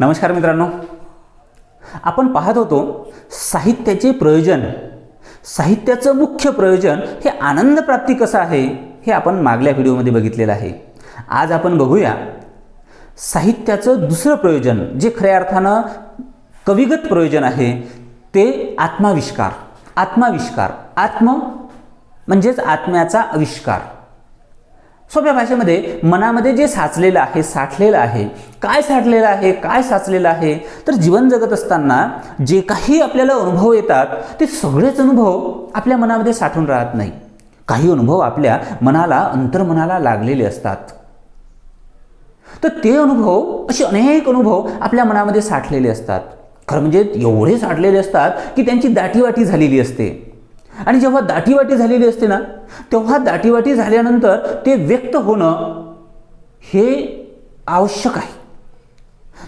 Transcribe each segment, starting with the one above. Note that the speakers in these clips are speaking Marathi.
नमस्कार मित्रांनो. आपण पाहत होतो साहित्याचे प्रयोजन साहित्याचं मुख्य प्रयोजन हे आनंद प्राप्ती कसं आहे हे आपण मागल्या व्हिडिओमध्ये बघितलेलं आहे. आज आपण बघूया साहित्याचं दुसरं प्रयोजन जे खऱ्या अर्थानं कविगत प्रयोजन आहे ते आत्माविष्कार. आत्माविष्कार. आत्म म्हणजेच आत्म्याचा आविष्कार. सोप्या भाषेमध्ये मनामध्ये जे साचलेलं आहे साठलेलं आहे काय साठलेलं आहे काय साचलेलं आहे तर जीवन जगत असताना जे काही आपल्याला अनुभव येतात ते सगळेच अनुभव आपल्या मनामध्ये साठून राहत नाही. काही अनुभव आपल्या मनाला अंतर्मनाला लागलेले असतात. तर ते अनुभव असे अनेक अनुभव आपल्या मनामध्ये साठलेले असतात. खरं म्हणजे एवढे साठलेले असतात की त्यांची दाटीवाटी झालेली असते. आणि जेव्हा दाटीवाटी झालेली असते ना तेव्हा दाटीवाटी झाल्यानंतर ते व्यक्त होणं हे आवश्यक आहे.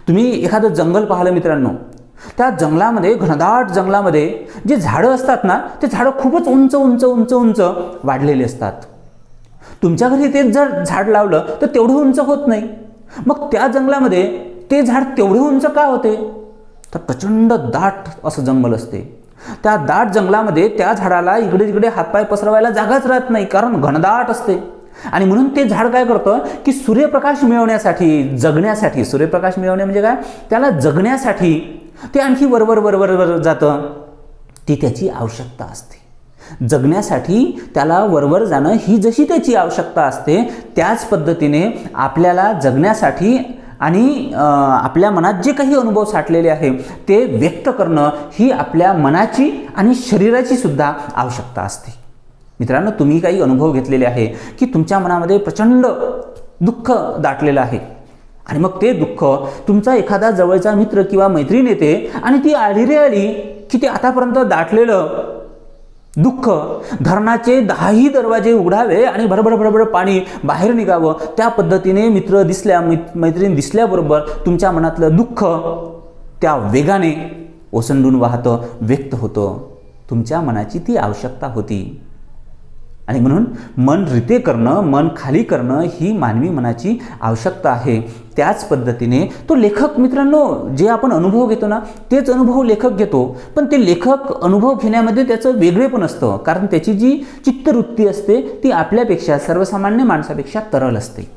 तुम्ही एखादं जंगल पाहिलं मित्रांनो त्या जंगलामध्ये घनदाट जंगलामध्ये जे झाडं असतात ना ते झाडं खूपच उंच उंच उंच उंच वाढलेले असतात. तुमच्या घरी तेच जर झाड लावलं तर तेवढं उंच होत नाही. मग त्या जंगलामध्ये ते झाड तेवढे उंच का होते? तर प्रचंड दाट असं जंगल असते. त्या दाट जंगलामध्ये त्या झाडाला इकडे तिकडे हातपाय पसरवायला जागाच राहत नाही कारण घनदाट असते. आणि म्हणून ते झाड काय करतं की सूर्यप्रकाश मिळवण्यासाठी जगण्यासाठी सूर्यप्रकाश मिळवणे म्हणजे काय? त्याला जगण्यासाठी ते आणखी वरवर वरवर वर जातं. ती त्याची आवश्यकता असते. जगण्यासाठी त्याला वरवर जाणं ही जशी त्याची आवश्यकता असते त्याच पद्धतीने आपल्याला जगण्यासाठी आणि आपल्या मनात जे काही अनुभव साठलेले आहे ते व्यक्त करणं ही आपल्या मनाची आणि शरीराची सुद्धा आवश्यकता असते. मित्रांनो तुम्ही काही अनुभव घेतलेले आहे की तुमच्या मनामध्ये प्रचंड दुःख दाटलेलं आहे. आणि मग ते दुःख तुमचा एखादा जवळचा मित्र किंवा मैत्रीण येते आणि ती आली आली की ते आतापर्यंत दाटलेलं दुःख. धरणाचे दहाही दरवाजे उघडावे आणि भरभर भरभर पाणी बाहेर निघावं. त्या पद्धतीने मित्र दिसल्या मैत्रीण दिसल्याबरोबर तुमच्या मनातलं दुःख त्या वेगाने ओसंडून वाहतं व्यक्त होतं. तुमच्या मनाची ती आवश्यकता होती. आणि म्हणून मन रिते करणं मन खाली करणं ही मानवी मनाची आवश्यकता आहे. त्याच पद्धतीने तो लेखक मित्रांनो जे आपण अनुभव घेतो ना तेच अनुभव लेखक घेतो. पण ते लेखक अनुभव घेण्यामध्ये त्याचं वेगळेपण असतं. कारण त्याची जी चित्तवृत्ती असते ती आपल्यापेक्षा सर्वसामान्य माणसापेक्षा तरल असते.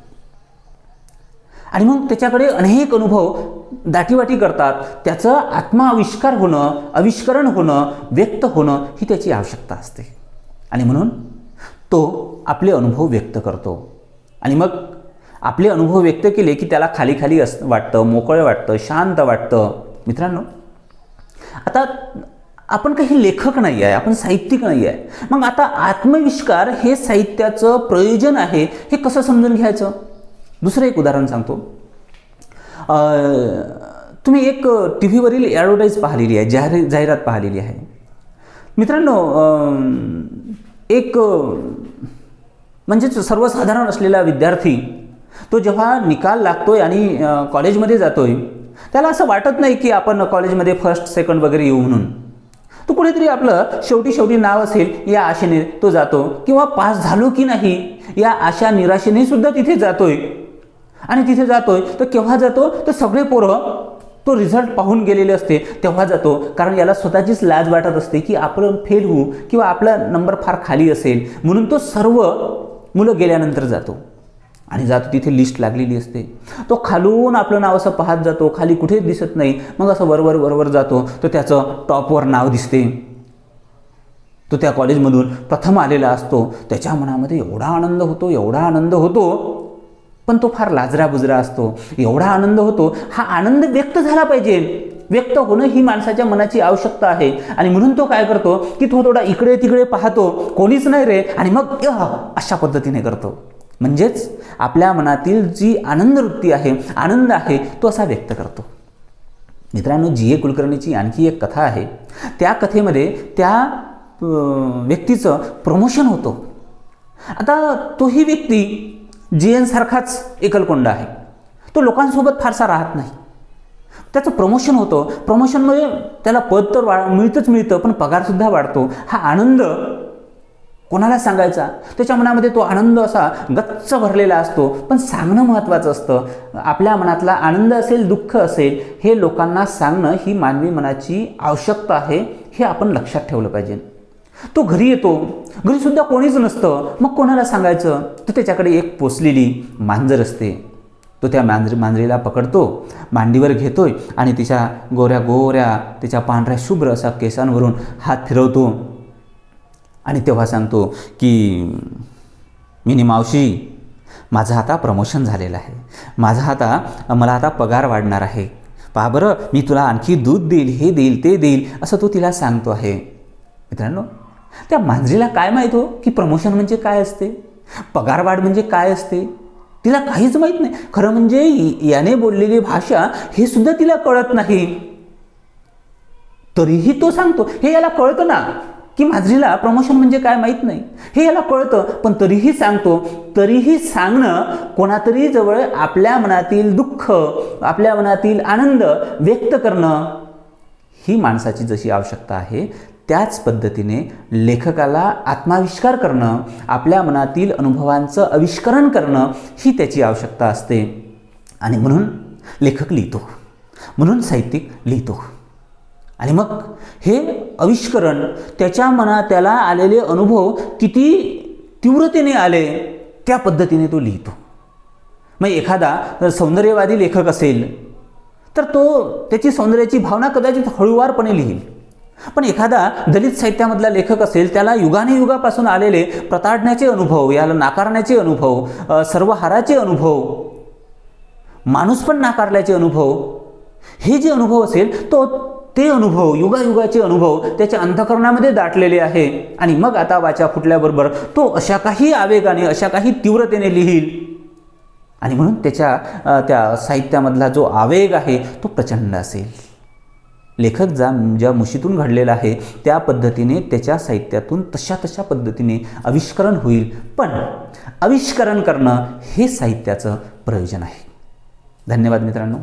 आणि मग त्याच्याकडे अनेक अनुभव दाटीवाटी करतात. त्याचं आत्माविष्कार होणं आविष्करण होणं व्यक्त होणं ही त्याची आवश्यकता असते. आणि म्हणून तो आपले अनुभव व्यक्त करतो. आणि मग आपले अनुभव व्यक्त केले की त्याला खाली खाली अस वाटतं मोकळं वाटतं शांत वाटतं. मित्रांनो आता आपण काही लेखक नाही आहे आपण साहित्यिक नाही आहे मग आता आत्मविष्कार हे साहित्याचं प्रयोजन आहे हे कसं समजून घ्यायचं? दुसरं एक उदाहरण सांगतो. तुम्ही एक टी व्हीवरील ॲडव्हर्टाईज पाहिलेली आहे जाहिर जाहिरात पाहिलेली आहे. मित्रांनो एक म्हणजेच सर्वसाधारण असलेला विद्यार्थी तो जेव्हा निकाल लागतोय आणि कॉलेजमध्ये जातोय त्याला असं वाटत नाही की आपण कॉलेजमध्ये फर्स्ट सेकंड वगैरे येऊ म्हणून. तो कुठेतरी आपलं शेवटी शेवटी नाव असेल या आशेने तो जातो किंवा पास झालो की नाही या आशा निराशेने सुद्धा तिथे जातोय. आणि तिथे जातोय तर केव्हा जातो? तर सगळे पोरं तो रिझल्ट पाहून गेलेले असते तेव्हा जातो. कारण याला स्वतःचीच लाज वाटत असते की आपण फेल होऊ किंवा आपला नंबर फार खाली असेल. म्हणून तो सर्व मुलं गेल्यानंतर जातो. आणि जातो तिथे लिस्ट लागलेली असते. तो खालून आपलं नाव असं पाहत जातो खाली कुठेच दिसत नाही. मग असं वरवर वरवर जातो. तर त्याचं टॉपवर नाव दिसते. तो त्या कॉलेजमधून प्रथम आलेला असतो. त्याच्या मनामध्ये एवढा आनंद होतो एवढा आनंद होतो पण तो फार लाजरा बुजरा असतो. एवढा आनंद होतो. हा आनंद व्यक्त झाला पाहिजे. व्यक्त होणं ही माणसाच्या मनाची आवश्यकता आहे. आणि म्हणून तो काय करतो की तो थोडा इकडे तिकडे पाहतो. कोणीच नाही रे. आणि मग अशा पद्धतीने करतो. म्हणजेच आपल्या मनातील जी आनंद वृत्ती आहे आनंद आहे तो असा व्यक्त करतो. मित्रांनो जी ए कुलकर्णीची आणखी एक कथा आहे. त्या कथेमध्ये त्या व्यक्तीचं प्रमोशन होतं. आता तोही व्यक्ती जी एनसारखाच एकलकोंडा आहे. तो लोकांसोबत फारसा राहत नाही. त्याचं प्रमोशन होतं. प्रमोशनमध्ये म्हणजे त्याला पद तर वा मिळतंच मिळतं पण पगारसुद्धा वाढतो. हा आनंद कोणाला सांगायचा? त्याच्या मनामध्ये तो आनंद असा गच्च भरलेला असतो. पण सांगणं महत्त्वाचं असतं. आपल्या मनातला आनंद असेल दुःख असेल हे लोकांना सांगणं ही मानवी मनाची आवश्यकता आहे हे आपण लक्षात ठेवलं पाहिजे. तो घरी येतो. घरीसुद्धा कोणीच नसतं. मग कोणाला सांगायचं? तर त्याच्याकडे एक पोचलेली मांजर असते. तो त्या मांजर मांजरीला पकडतो मांडीवर घेतोय आणि तिच्या गोऱ्या गोऱ्या तिच्या पांढऱ्या शुभ्र असा केसांवरून हात फिरवतो. आणि तेव्हा सांगतो की मिनी मावशी माझं आता प्रमोशन झालेलं आहे. माझा आता मला आता पगार वाढणार आहे. पहा बरं मी तुला आणखी दूध देईल हे देईल ते देईल असं तो तिला सांगतो आहे. मित्रांनो त्या मांजरीला काय माहीत हो? की प्रमोशन म्हणजे काय असते? पगारवाढ म्हणजे काय असते? तिला काहीच माहीत नाही. खरं म्हणजे याने बोललेली भाषा हे सुद्धा तिला कळत नाही. तरीही तो सांगतो हे याला कळतं ना की मांजरीला प्रमोशन म्हणजे काय माहीत नाही. हे याला कळतं पण तरीही सांगतो तरीही सांगणं कोणातरी जवळ आपल्या मनातील दुःख आपल्या मनातील आनंद व्यक्त करणं ही माणसाची जशी आवश्यकता आहे त्याच पद्धतीने लेखकाला आत्माविष्कार करणं आपल्या मनातील अनुभवांचं आविष्करण करणं ही त्याची आवश्यकता असते. आणि म्हणून लेखक लिहितो. म्हणून साहित्यिक लिहितो. आणि मग हे आविष्करण त्याच्या मनात त्याला आलेले अनुभव किती तीव्रतेने आले त्या पद्धतीने तो लिहितो. मग एखादा सौंदर्यवादी लेखक असेल तर तो त्याची सौंदर्याची भावना कदाचित हळूवारपणे लिहील. पण एखादा दलित साहित्यामधला लेखक असेल त्याला युगाने युगापासून आलेले प्रताडण्याचे अनुभव याला नाकारण्याचे अनुभव सर्वहाराचे अनुभव माणूस पण नाकारल्याचे अनुभव हे जे अनुभव असेल तो ते अनुभव युगायुगाचे अनुभव त्याच्या अंधकरणामध्ये दाटलेले आहे. आणि मग आता वाचा फुटल्याबरोबर तो अशा काही आवेगाने अशा काही तीव्रतेने लिहील. आणि म्हणून त्याच्या त्या साहित्यामधला जो आवेग आहे तो प्रचंड असेल. लेखक जा ज्या मुशीतून घडलेला आहे त्या पद्धतीने त्याच्या साहित्यातून तशा तशा पद्धतीने आविष्करण होईल. पण आविष्करण करणं हे साहित्याचं प्रयोजन आहे. धन्यवाद मित्रांनो.